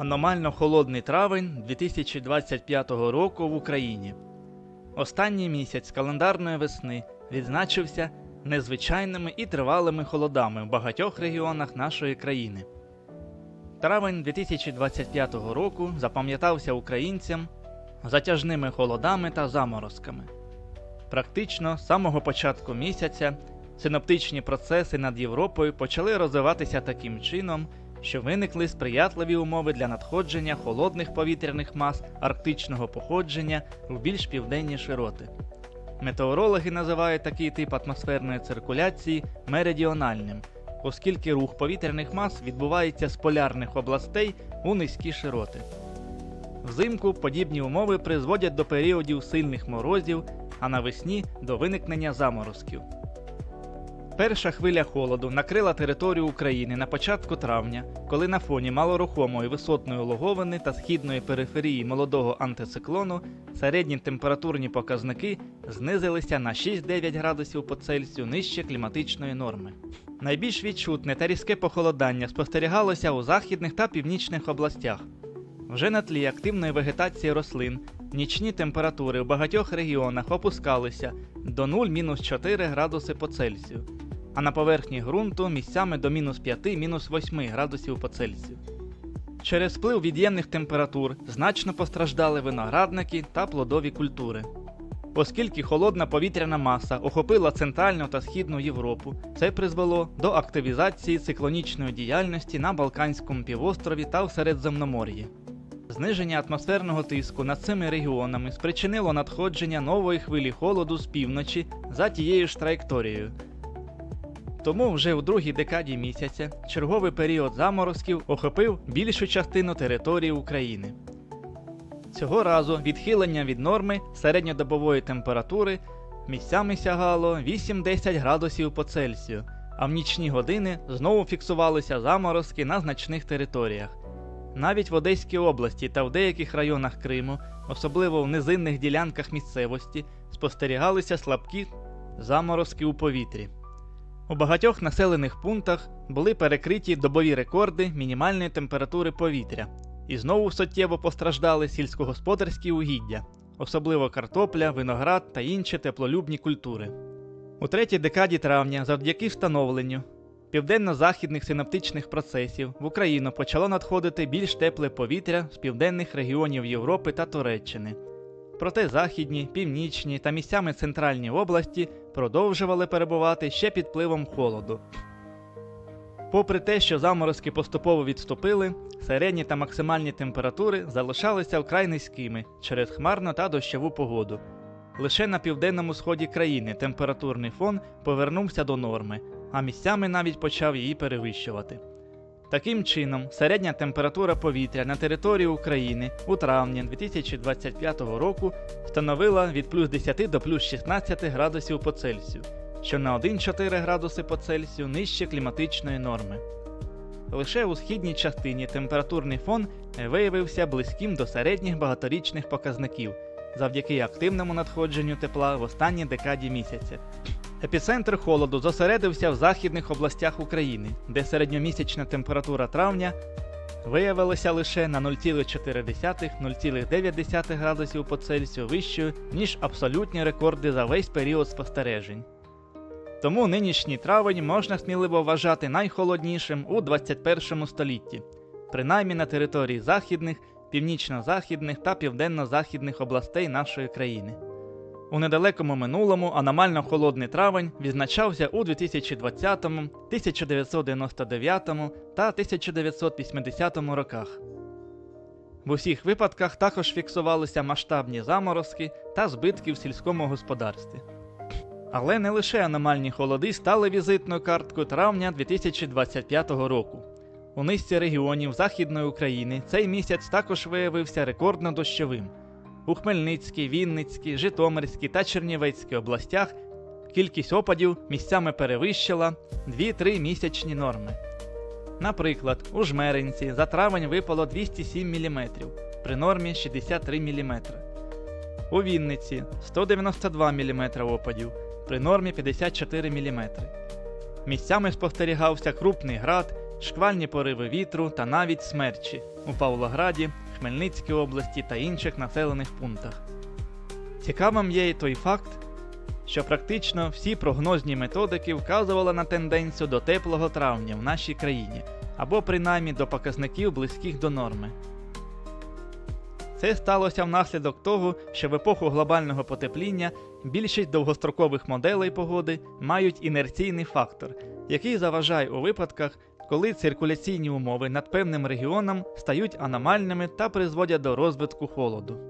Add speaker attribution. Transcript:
Speaker 1: Аномально холодний травень 2025 року в Україні. Останній місяць календарної весни відзначився незвичайними і тривалими холодами в багатьох регіонах нашої країни. Травень 2025 року запам'ятався українцям затяжними холодами та заморозками. Практично з самого початку місяця синоптичні процеси над Європою почали розвиватися таким чином, що виникли сприятливі умови для надходження холодних повітряних мас арктичного походження в більш південні широти. Метеорологи називають такий тип атмосферної циркуляції меридіональним, оскільки рух повітряних мас відбувається з полярних областей у низькі широти. Взимку подібні умови призводять до періодів сильних морозів, а навесні до виникнення заморозків. Перша хвиля холоду накрила територію України на початку травня, коли на фоні малорухомої висотної логовини та східної периферії молодого антициклону середні температурні показники знизилися на 6-9 градусів по Цельсію нижче кліматичної норми. Найбільш відчутне та різке похолодання спостерігалося у західних та північних областях. Вже на тлі активної вегетації рослин нічні температури в багатьох регіонах опускалися до 0-4 градуси по Цельсію, а на поверхні ґрунту місцями до мінус 5-8 градусів по Цельсію. Через вплив від'ємних температур значно постраждали виноградники та плодові культури. Оскільки холодна повітряна маса охопила Центральну та Східну Європу, це призвело до активізації циклонічної діяльності на Балканському півострові та в Середземномор'ї. Зниження атмосферного тиску над цими регіонами спричинило надходження нової хвилі холоду з півночі за тією ж траєкторією. Тому вже у другій декаді місяця черговий період заморозків охопив більшу частину території України. Цього разу відхилення від норми середньодобової температури місцями сягало 8-10 градусів по Цельсію, а в нічні години знову фіксувалися заморозки на значних територіях. Навіть в Одеській області та в деяких районах Криму, особливо в низинних ділянках місцевості, спостерігалися слабкі заморозки у повітрі. У багатьох населених пунктах були перекриті добові рекорди мінімальної температури повітря, і знову суттєво постраждали сільськогосподарські угіддя, особливо картопля, виноград та інші теплолюбні культури. У третій декаді травня, завдяки встановленню південно-західних синоптичних процесів в Україну почало надходити більш тепле повітря з південних регіонів Європи та Туреччини. Проте західні, північні та місцями центральні області продовжували перебувати ще під пливом холоду. Попри те, що заморозки поступово відступили, середні та максимальні температури залишалися вкрай низькими через хмарну та дощову погоду. Лише на південному сході країни температурний фон повернувся до норми, а місцями навіть почав її перевищувати. Таким чином, середня температура повітря на території України у травні 2025 року становила від плюс 10 до плюс 16 градусів по Цельсію, що на 1,4 градуси по Цельсію нижче кліматичної норми. Лише у східній частині температурний фон виявився близьким до середніх багаторічних показників завдяки активному надходженню тепла в останній декаді місяця. Епіцентр холоду зосередився в західних областях України, де середньомісячна температура травня виявилася лише на 0,4-0,9 градусів по Цельсію вищою, ніж абсолютні рекорди за весь період спостережень. Тому нинішній травень можна сміливо вважати найхолоднішим у 21 столітті, принаймні на території західних, північно-західних та південно-західних областей нашої країни. У недалекому минулому аномально холодний травень відзначався у 2020, 1999 та 1980 роках. В усіх випадках також фіксувалися масштабні заморозки та збитки в сільському господарстві. Але не лише аномальні холоди стали візитною карткою травня 2025 року. У низці регіонів Західної України цей місяць також виявився рекордно дощовим. У Хмельницькій, Вінницькій, Житомирській та Чернівецькій областях кількість опадів місцями перевищила 2-3 місячні норми. Наприклад, у Жмеринці за травень випало 207 мм при нормі 63 мм. У Вінниці 192 мм опадів при нормі 54 мм. Місцями спостерігався крупний град, шквальні пориви вітру та навіть смерчі у Павлограді, Хмельницькій області та інших населених пунктах. Цікавим є і той факт, що практично всі прогнозні методики вказували на тенденцію до теплого травня в нашій країні, або принаймні до показників близьких до норми. Це сталося внаслідок того, що в епоху глобального потепління більшість довгострокових моделей погоди мають інерційний фактор, який заважає у випадках, коли циркуляційні умови над певним регіоном стають аномальними та призводять до розвитку холоду.